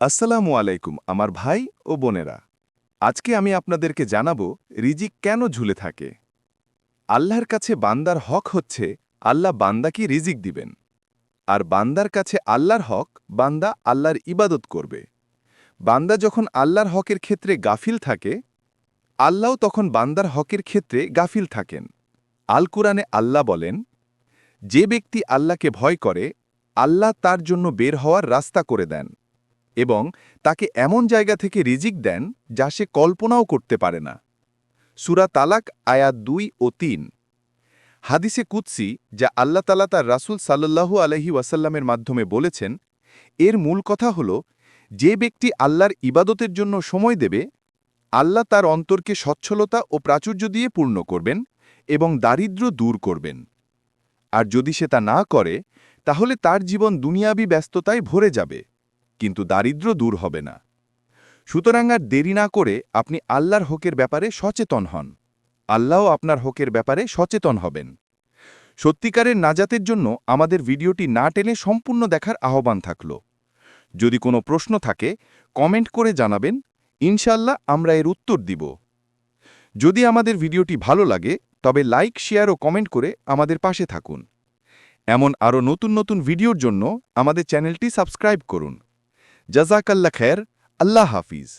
আসসালামু আলাইকুম, আমার ভাই ও বোনেরা। আজকে আমি আপনাদেরকে জানাব রিজিক কেন ঝুলে থাকে। আল্লাহর কাছে বান্দার হক হচ্ছে, আল্লাহ বান্দাকে রিজিক দিবেন। আর বান্দার কাছে আল্লাহর হক, বান্দা আল্লাহর ইবাদত করবে। বান্দা যখন আল্লাহর হকের ক্ষেত্রে গাফিল থাকে, আল্লাহও তখন বান্দার হকের ক্ষেত্রে গাফিল থাকেন। আল কুরআনে আল্লাহ বলেন, যে ব্যক্তি আল্লাহকে ভয় করে, আল্লাহ তার জন্য বের হওয়ার রাস্তা করে দেন। এবং তাকে এমন জায়গা থেকে রিজিক দেন যা সে কল্পনাও করতে পারে না। সুরা তালাক আয়াত দুই ও তিন। হাদিসে কুৎসি যা আল্লাহ তালা তার রাসুল সাল্লাল্লাহু আলহি ওয়াসাল্লামের মাধ্যমে বলেছেন, এর মূল কথা হল, যে ব্যক্তি আল্লাহর ইবাদতের জন্য সময় দেবে, আল্লাহ তার অন্তরকে সচ্ছলতা ও প্রাচুর্য দিয়ে পূর্ণ করবেন এবং দারিদ্র্য দূর করবেন। আর যদি সে তা না করে, তাহলে তার জীবন দুনিয়াবি ব্যস্ততায় ভরে যাবে। কিন্তু দারিদ্র দূর হবে না। সুতরাং আর দেরি না করে আপনি আল্লাহর হকের ব্যাপারে সচেতন হন। আল্লাহও আপনার হকের ব্যাপারে সচেতন হবেন। সত্যিকারের নাজাতের জন্য আমাদের ভিডিওটি না টেনে সম্পূর্ণ দেখার আহ্বান থাকল। যদি কোনো প্রশ্ন থাকে, কমেন্ট করে জানাবেন। ইনশাল্লাহ আমরা এর উত্তর দিব। যদি আমাদের ভিডিওটি ভালো লাগে, তবে লাইক, শেয়ার ও কমেন্ট করে আমাদের পাশে থাকুন। এমন আরও নতুন নতুন ভিডিওর জন্য আমাদের চ্যানেলটি সাবস্ক্রাইব করুন। জাজাকাল্লা খের আল্লাহ হাফিজ